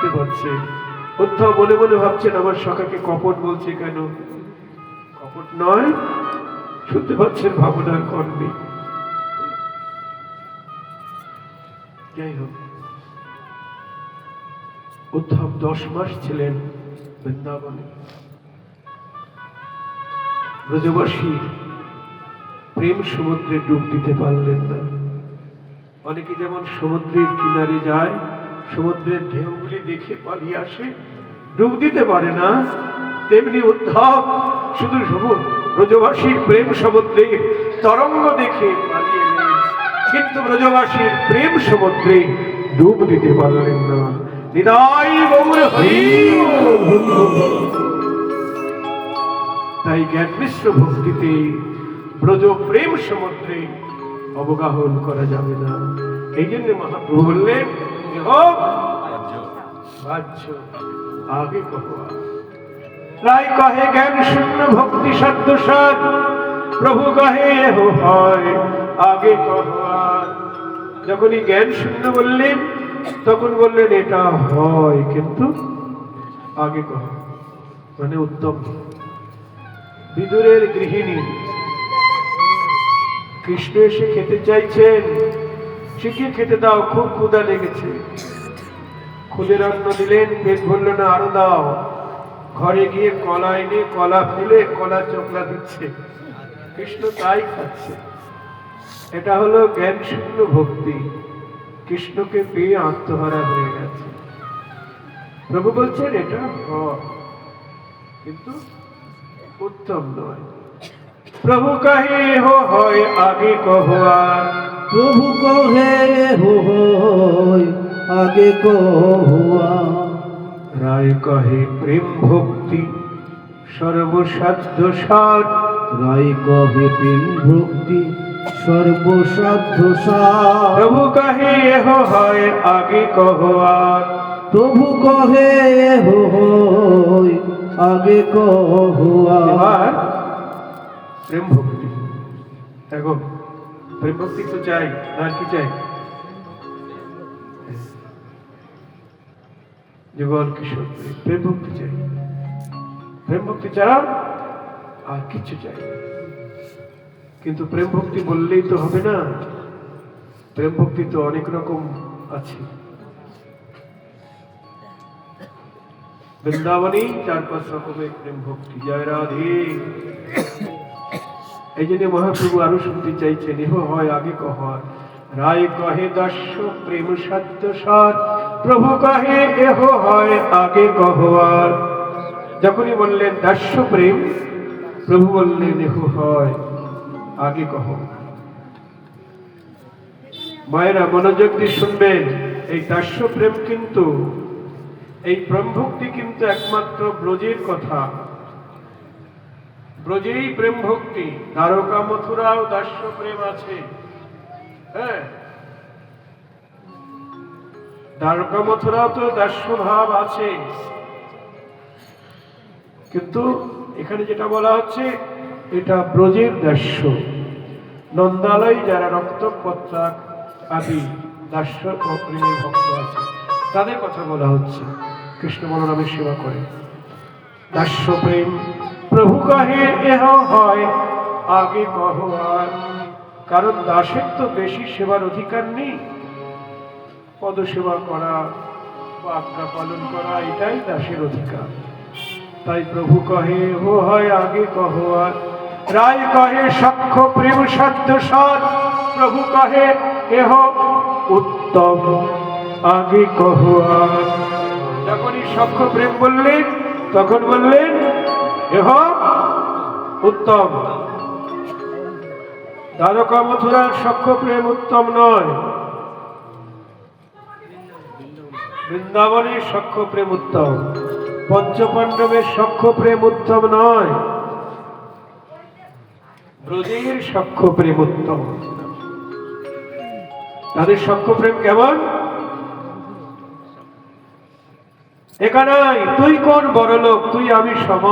শুনতে পাচ্ছে উদ্ধব মনে মনে ভাবছেন, আমার সখাকে কপট বলছে কেন? কপট নয়, শুনতে পাচ্ছেন ভাবনার কর্মে। যাই হোক উদ্ধব দশ মাস ছিলেন বৃন্দাবনে। ব্রজবাসী প্রেম সমুদ্রে ডুব দিতে পারলেন না। অনেকে যেমন সমুদ্রের কিনারে যায় সমুদ্রের ঢেউগুলি দেখে পালিয়ে আসে। ডুব দিতে পারে না। তেমনি উদ্ধব শুধু সমুদ্র ব্রজবাসীর প্রেম সমুদ্রে তরঙ্গ দেখে পালিয়ে কিন্তু ব্রজবাসীর প্রেম সমুদ্রে ডুব দিতে পারলেন না। তাই জ্ঞান মিশ্র ভক্তিতে ব্রজ প্রেম সমুদ্রে অবগাহন করা যাবে না। এই জন্য মহাপ্রভু বললেন হোক। বাহ্য। আগে কহো রায় কহে জ্ঞান শূন্য, ভক্তি সদ্য সদ প্রভু কহে এহো হয়, আগে কহো যখনই জ্ঞান শূন্য বললেন, তখন বললেন, এটা হয়, কিন্তু আগে কহ। মানে উত্তম। বিদুরের গৃহিণী। কৃষ্ণ এসে খেতে চাইছেন। শিখিয়ে খেতে দাও, খুব ক্ষুদা লেগেছে। খুদের অন্ন দিলেন, পেট ভরল না, আরও দাও। ঘরে গিয়ে কলা এনে, কলা ফেলে, কলা চোখলা দিচ্ছে। কৃষ্ণ তাই খাচ্ছে। এটা হলো জ্ঞান শূন্য ভক্তি। কৃষ্ণকে পেয়ে আত্মহারা হয়ে গেছে। প্রভু বলছেন, এটা কিন্তু উত্তম নয়। প্রভু কাহে হয় আগে কহো আর। প্রভু কহে হয় আগে কহুয়া। রায় কহে প্রেম ভক্তি সর্বসাধ্য সার রাই কহে প্রেম ভক্তি সর্বসাধ্য সার প্রভু কাহে হয় আগে কহো আর প্রভু কহে হো হয় আগে কহুয়া। প্রেম ভক্তি। দেখো প্রেম ভক্তি তো চাই আর কি চাই যুগল কিশোর প্রেম ভক্তি চাই প্রেম ভক্তি ছাড়া আর কিছু চাই কিন্তু প্রেম ভক্তি বললেই তো হবে না প্রেম ভক্তি তো অনেক রকম আছে বৃন্দাবনেই চার পাঁচ রকমের প্রেম ভক্তি জয় রাধে এই জন্য মহাপ্রভু আরও শুনতে চাইছেন। এহ হয় আগে কহ, রায় কহে দস্য, প্রেম সাধ্য সার। প্রভু কহে, এহ হয় আগে কহ। আর যখনই বললেন দাস্য প্রেম, প্রভু বললেন এহ হয় আগে কহ। মায়েরা মনোযোগ দিয়ে শুনবেন, এই দাস্য প্রেম কিন্তু, এই প্রেম ভক্তি কিন্তু একমাত্র ব্রজের কথা। ব্রজেই প্রেম ভক্তি, দ্বারকা মথুরাও দাস্য প্রেম আছে। হ্যাঁ? দ্বারকা মথুরাও তো দাস্য ভাব আছে। কিন্তু এখানে যেটা বলা হচ্ছে, এটা ব্রজের দাস্য। নন্দালয় যারা রক্ত, পত্রাক আদি দাস্য ও প্রেমের ভক্ত আছে, তাদের কথা বলা হচ্ছে। কৃষ্ণ বলরামের সেবা করে। দাস্য প্রেম প্রভু কহে, এহ হয়, আগে কহ আর। কারণ দাসের তো বেশি সেবার অধিকার নেই। পদসেবা করা আজ্ঞা পালন করা, এটাই দাসের অধিকার। তাই প্রভু কহে হো হয়, আগে কহ আর। রায় কহে, সাক্ষ্য, প্রেম, সাধ্য সার প্রভু কহে, এহ উত্তম, আগে কহ আর। যখনই সাক্ষ্য, প্রেম বললেন, তখন বললেন এহ উত্তম। দ্বারকা মথুরার সক্ষ প্রেম উত্তম নয়। বৃন্দাবনের সাক্ষ্য প্রেম উত্তম। পঞ্চপাণ্ডবের সাক্ষ্য প্রেম উত্তম নয়। ব্রজের সাক্ষ্য প্রেম উত্তম। তাদের সাক্ষ্য প্রেম কেমন এখানে তুই কোন বড় লোক তুই আমি সম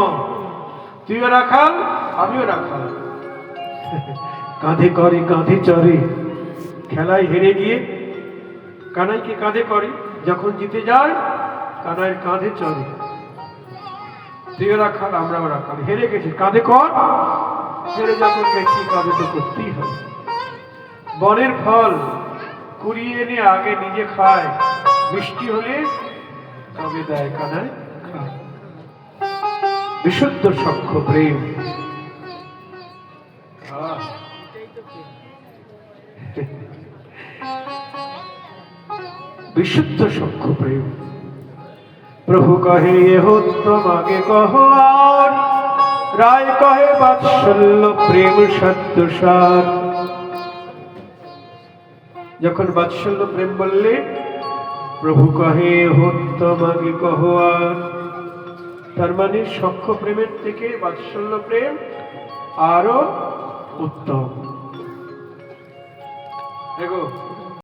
তুইও রাখাল, আমিও রাখাল। কাঁধে করে কাঁধে চড়ে খেলায় হেরে গিয়ে কানাইকে কাঁধে করে, যখন জিতে যায়, কানাইয়ের কাঁধে চড়ে। তুইও রাখাল, আমরাও রাখাল। হেরে গেছি, কাঁধে কর। হেরে যখন গেছি কাঁধে তো করতেই হবে। বনের ফল কুড়িয়ে এনে আগে নিজে খায়, মিষ্টি হলে তবে দেয় কানায় খায়। বিশুদ্ধ সক্ষ প্রেম। বিশুদ্ধ সক্ষ প্রেম। প্রভু কহে এহো তোমাকে কহ আর। রায় কহে, বাৎসল্য প্রেম সত্য সার। যখন বাৎসল্য প্রেম বললে, প্রভু কহে এহো তোমাকে কহ আর। তার মানে সক্ষ প্রেমের থেকে বাৎসল্য প্রেম আরও উত্তম। দেখো